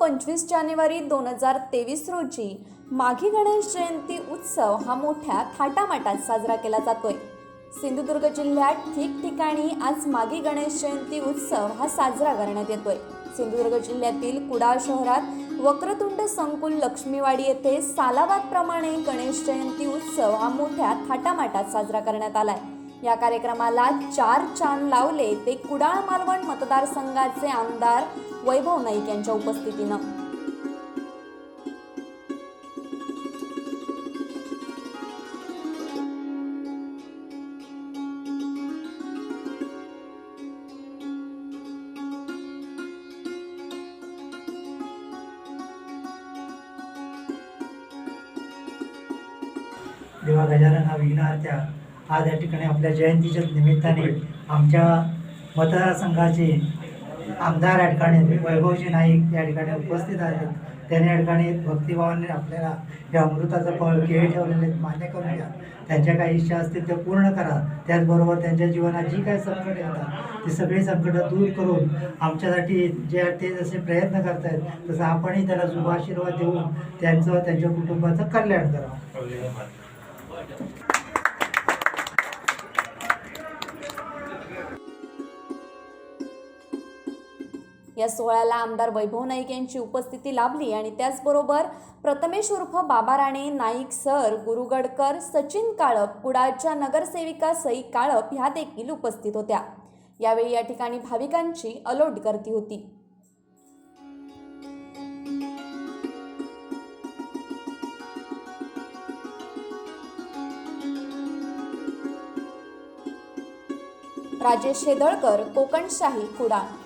पंचवीस जानेवारी दोन हजार तेवीस रोजी माघी गणेश जयंती उत्सव हा मोठ्या थाटामाटात साजरा केला जातोय. सिंधुदुर्ग जिल्ह्यात ठिकठिकाणी आज माघी गणेश जयंती उत्सव हा साजरा करण्यात येतोय. सिंधुदुर्ग जिल्ह्यातील कुडाळ शहरात वक्रतुंड संकुल लक्ष्मीवाडी येथे सालाबादप्रमाणे गणेश जयंती उत्सव हा मोठ्या थाटामाटात साजरा करण्यात आलाय. या कार्यक्रमाला चार चांद लावले ते कुडाळ मालवण मतदारसंघाचे आमदार वैभव नाईक यांच्या उपस्थितीनं. देवा गजानन हा विघ्नहर्त्या आज या ठिकाणी आपल्या जयंतीच्या निमित्ताने आमच्या मतदारसंघाचे आमदार या ठिकाणी वैभवजी नाईक या ठिकाणी उपस्थित आहेत. त्यांनी या ठिकाणी भक्तिभावाने आपल्याला हे अमृताचं फळ केळी ठेवलेले आहेत, मान्य करून घ्या. त्यांच्या काही इच्छा असतील त्या पूर्ण करा. त्याचबरोबर त्यांच्या जीवनात जी काही संकट येतात ती सगळी संकटं दूर करून आमच्यासाठी जे ते जसे प्रयत्न करतायत तसं आपणही त्याला शुभ आशीर्वाद देऊन त्यांचं त्यांच्या कुटुंबाचं कल्याण करावं. या सोहळ्याला आमदार वैभव नाईक यांची उपस्थिती लाभली आणि त्याचबरोबर प्रथमेश उर्फ बाबा राणे नाईक सर गुरुगडकर सचिन काळप कुडाळच्या नगरसेविका सई काळप ह्या देखील उपस्थित होत्या. यावेळी या ठिकाणी भाविकांची अलोट गर्दी होती. राजेश शेदळकर कोकणशाही कुडाळ.